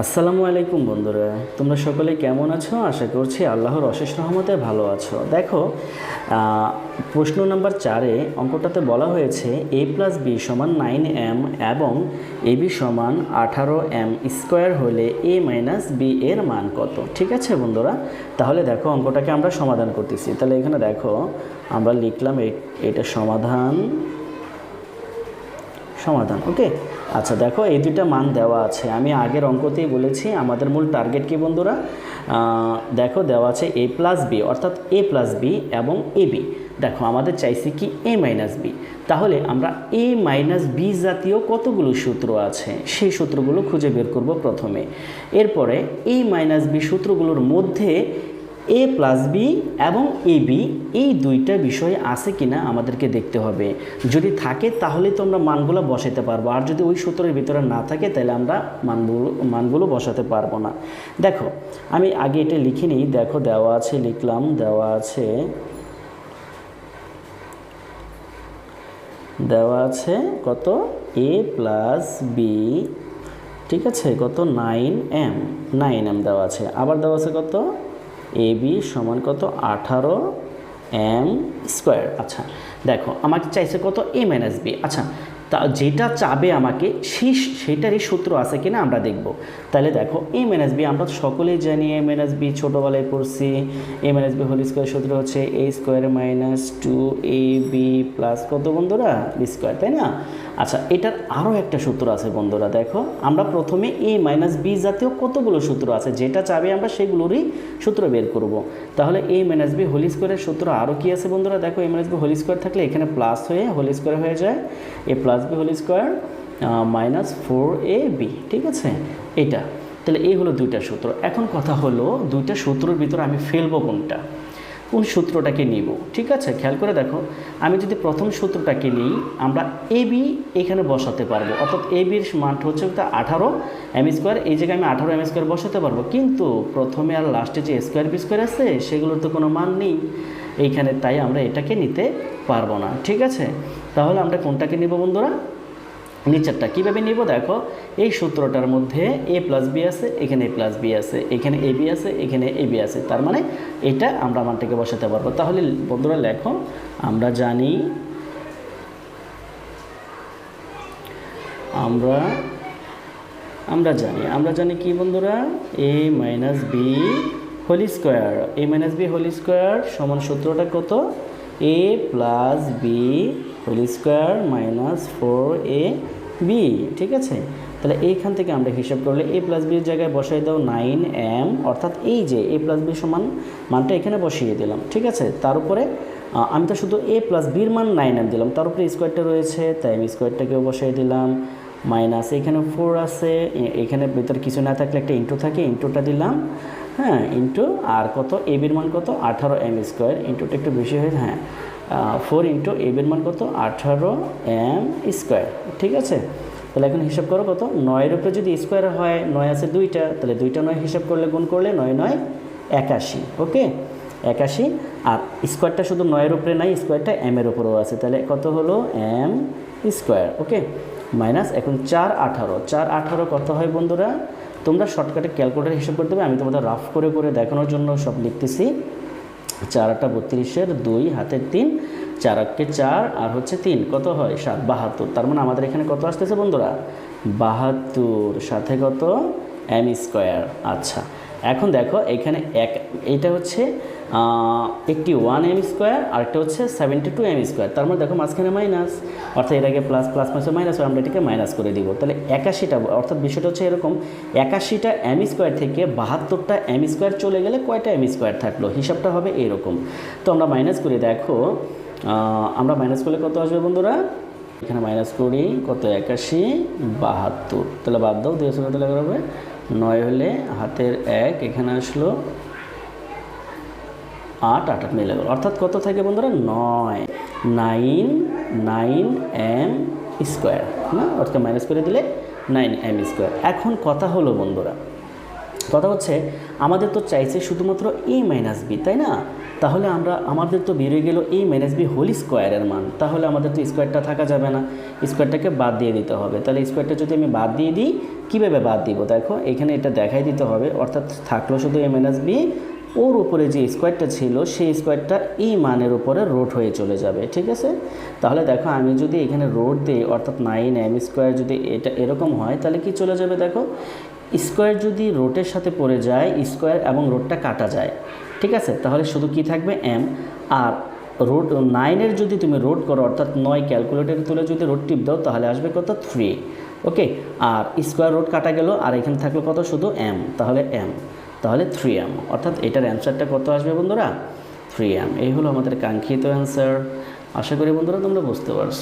আসসালামু আলাইকুম বন্ধুরা, তোমরা সকলে কেমন আছো? আশা করছি আল্লাহর অশেষ রহমতে ভালো আছো। দেখো প্রশ্ন নাম্বার চারে অঙ্কটাতে বলা হয়েছে এ প্লাস বি সমান নাইন এম এবং এ বি সমান আঠারো এম স্কোয়ার হলে এ মাইনাস বি এর মান কত? ঠিক আছে বন্ধুরা? তাহলে দেখো, অঙ্কটাকে আমরা সমাধান করতেছি। তাহলে এখানে দেখো, আমরা লিখলাম এটা সমাধান সমাধান ওকে আচ্ছা দেখো, এই দুইটা মান দেওয়া আছে। আমি আগের অঙ্কতেই বলেছি, আমাদের মূল টার্গেট কি বন্ধুরা? দেখো, দেওয়া আছে এ প্লাস বি অর্থাৎ এ প্লাস বি এবং এ বি দেখো, আমাদের চাইছি কি এ মাইনাস বি তাহলে আমরা এ মাইনাস বি জাতীয় কতগুলো সূত্র আছে? সেই সূত্রগুলো খুঁজে বের করব প্রথমে। এরপরে এ মাইনাস বি সূত্রগুলোর মধ্যে এ প্লাস বি এবং এ বি এই দুইটা বিষয় আছে কিনা আমাদেরকে দেখতে হবে। যদি থাকে, তাহলে তো আমরা মানগুলো বসাতে পারব। আর যদি ওই সূত্রের ভিতরে না থাকে, তাহলে আমরা মানগুলো মানগুলো বসাতে পারব না। দেখো, আমি আগে এটা লিখে নিই। দেখো, দেওয়া আছে, লিখলাম, দেওয়া আছে দেওয়া আছে কত? এ প্লাস বি ঠিক আছে? কত? নাইন এম নাইন এম দেওয়া আছে। আবার দেওয়া আছে কত? এ বি সমান কত আঠারো এম স্কোয়ার। আচ্ছা দেখো, আমাকে চাইছে কত এ মাইনাস বি। আচ্ছা তা যেটা চাবে আমাকে সেই সেটারই সূত্র আছে কিনা আমরা দেখব। তাহলে দেখো, এ মাইনাস বি আমরা সকলেই জানি, এ মাইনাস বি ছোটোবেলায় পড়ছি, A minus B whole square সূত্র হচ্ছে A square minus two A B plus কত বন্ধুরা? বি স্কোয়ার, তাই না? আচ্ছা এটার আরও একটা সূত্র আছে বন্ধুরা, দেখো। আমরা প্রথমে এ মাইনাস বি জাতীয় কতগুলো সূত্র আছে? যেটা চাবে আমরা সেগুলোরই সূত্র বের করব। তাহলে এ মাইনাস বি হোল স্কোয়ারের সূত্র আরও কী আছে বন্ধুরা? দেখো A minus B whole square থাকলে এখানে প্লাস হয়ে হোল স্কোয়ার হয়ে যায়। A plus B whole square minus four A B ঠিক আছে? এটা। তাহলে এই হলো দুইটা সূত্র। এখন কথা হলো, দুইটা সূত্রের ভিতরে আমি ফেলব কোনটা? কোন সূত্রটাকে নিব? ঠিক আছে? খেয়াল করে দেখো, আমি যদি প্রথম সূত্রটাকে নিই, আমরা এ বি এখানে বসাতে পারব। অর্থাৎ এ বির মানটা হচ্ছে আঠারো এম স্কোয়ার এই জায়গায় আমি আঠারো এম স্কোয়ার বসাতে পারব। কিন্তু প্রথমে আর লাস্টে যে স্কোয়ার বি স্কোয়ার আছে, সেগুলোর তো কোনো মান নেই। এইখানে তাই আমরা এটাকে নিতে পারব না। ঠিক আছে? তাহলে আমরা কোনটাকে নিব বন্ধুরা? নিচেরটা কীভাবে নিব দেখো? এই সূত্রটার মধ্যে এ প্লাস বি আছে, এখানে এ প্লাস বি আছে, এখানে এ বি আছে, এখানে এ বি আছে। তার মানে এটা আমরা মানটাকে বসাতে পারব। তাহলে বন্ধুরা লেখো, আমরা জানি আমরা আমরা জানি আমরা জানি কি বন্ধুরা? A minus B whole square A minus B whole square সমান সূত্রটা কত? A plus B whole square minus four A B ঠিক আছে? তাহলে এইখান থেকে আমরা হিসাব করলে এ প্লাস বির জায়গায় বসাই দাও নাইন এম অর্থাৎ এই যে এ প্লাস বি সমান মানটা এখানে বসিয়ে দিলাম, ঠিক আছে? তার উপরে আমি তো শুধু এ প্লাস বির মান নাইন এম দিলাম, তার উপরে স্কোয়ারটা রয়েছে, তাই আমি স্কোয়ারটাকেও বসাই দিলাম। মাইনাস, এখানে ফোর আছে এখানে ভিতরে কিছু না থাকলে একটা ইন্টু থাকে ইন্টুটা দিলাম হ্যাঁ ইন্টু আর কত? এ বির মান কত? আঠারো এম স্কোয়ার ইন্টুটা একটু বেশি হয়ে হ্যাঁ ফোর ইন্টু এ বির মান কত? আঠারো এম স্কোয়ার ঠিক আছে? তাহলে এখন হিসাব করো কত? নয়ের উপরে যদি স্কোয়ার হয়, নয় আছে দুইটা, তাহলে দুইটা নয় হিসাব করলে গুণ করলে নয় নয়, একাশি ওকে একাশি, আর স্কোয়ারটা শুধু নয়ের উপরে নাই স্কোয়ারটা এম এর উপরেও আছে, তাহলে কত হলো? এম স্কোয়ার ওকে মাইনাস, এখন চার আঠারো। চার আঠারো কত হয় বন্ধুরা? তোমরা শর্টকাটে ক্যালকুলেটার হিসাব করতে হবে আমি তোমাদের রাফ করে করে দেখানোর জন্য সব লিখতেছি। চার আটটা বত্রিশের দুই হাতের তিন, চার আটকে চার, আর হচ্ছে তিন। কত হয়? সাত, বাহাত্তর। তার মানে আমাদের এখানে কত আসতেছে বন্ধুরা? বাহাত্তর। সাথে কত? এম স্কোয়ার আচ্ছা। এখন দেখো, এখানে এক এটা হচ্ছে একটি ওয়ান এম স্কোয়ার আর একটা হচ্ছে সেভেন্টি টু এম স্কোয়ার তার মানে দেখো মাঝখানে মাইনাস অর্থাৎ আগে প্লাস প্লাস মাসে মাইনাস আমরা এটাকে মাইনাস করে দিব। তাহলে একাশিটা, অর্থাৎ বিষয়টা হচ্ছে এরকম, একাশিটা এম স্কোয়ার থেকে বাহাত্তরটা এম স্কোয়ার চলে গেলে কয়টা এম স্কোয়ার থাকল? হিসাবটা হবে এরকম। তো আমরা মাইনাস করে দেখো আমরা মাইনাস করলে কত আসবে বন্ধুরা? এখানে মাইনাস করি, কত? একাশি, বাহাত্তর। তাহলে বাদ দাও, দুই কত লেখা হবে? নয় হলে হাতের এক, এখানে আসলো আট আট আট, মিলে গেল। অর্থাৎ কত থাকে বন্ধুরা? নয়। নাইন নাইন এম স্কোয়ার, না? অর্থাৎ মাইনাস করে দিলে নাইন এম স্কোয়ার। এখন কথা হলো বন্ধুরা, কথা হচ্ছে আমাদের তো চাইছে শুধুমাত্র এ মাইনাস বি তাই না? তাহলে আমরা, আমাদের তো বেরিয়ে গেল এই মাইনাস বি হোল স্কোয়ারের মান। তাহলে আমাদের তো স্কোয়ারটা থাকা যাবে না। স্কোয়ারটাকে বাদ দিয়ে দিতে হবে। তাহলে স্কোয়ারটা যদি আমি বাদ দিয়ে দিই, কীভাবে বাদ দিব? দেখো, এখানে এটা দেখাই দিতে হবে। অর্থাৎ থাকল শুধু এ মাইনাস বি ওর উপরে যে স্কোয়ারটা ছিল, সেই স্কোয়ারটা এই মানের উপরে রোড হয়ে চলে যাবে। ঠিক আছে? তাহলে দেখো, আমি যদি এখানে রোড দিই, অর্থাৎ নাইন এম স্কোয়ার যদি এটা এরকম হয়, তাহলে কি চলে যাবে? দেখো স্কোয়ার যদি রোটের সাথে পড়ে যায় স্কোয়ার এবং রোডটা কাটা যায়। ঠিক আছে? তাহলে শুধু কি থাকবে? এম আর রোড নাইনের যদি তুমি রোড করো, অর্থাৎ নয় ক্যালকুলেটরে তুলে যদি রোড টিপ দাও, তাহলে আসবে কত? থ্রি ওকে আর স্কোয়ার রোড কাটা গেল, আর এখানে থাকল কত? শুধু এম তাহলে এম তাহলে থ্রি এম অর্থাৎ এটার অ্যান্সারটা কত আসবে বন্ধুরা? থ্রি এম এই হলো আমাদের কাঙ্ক্ষিত অ্যান্সার আশা করি বন্ধুরা তোমরা বুঝতে পারছ।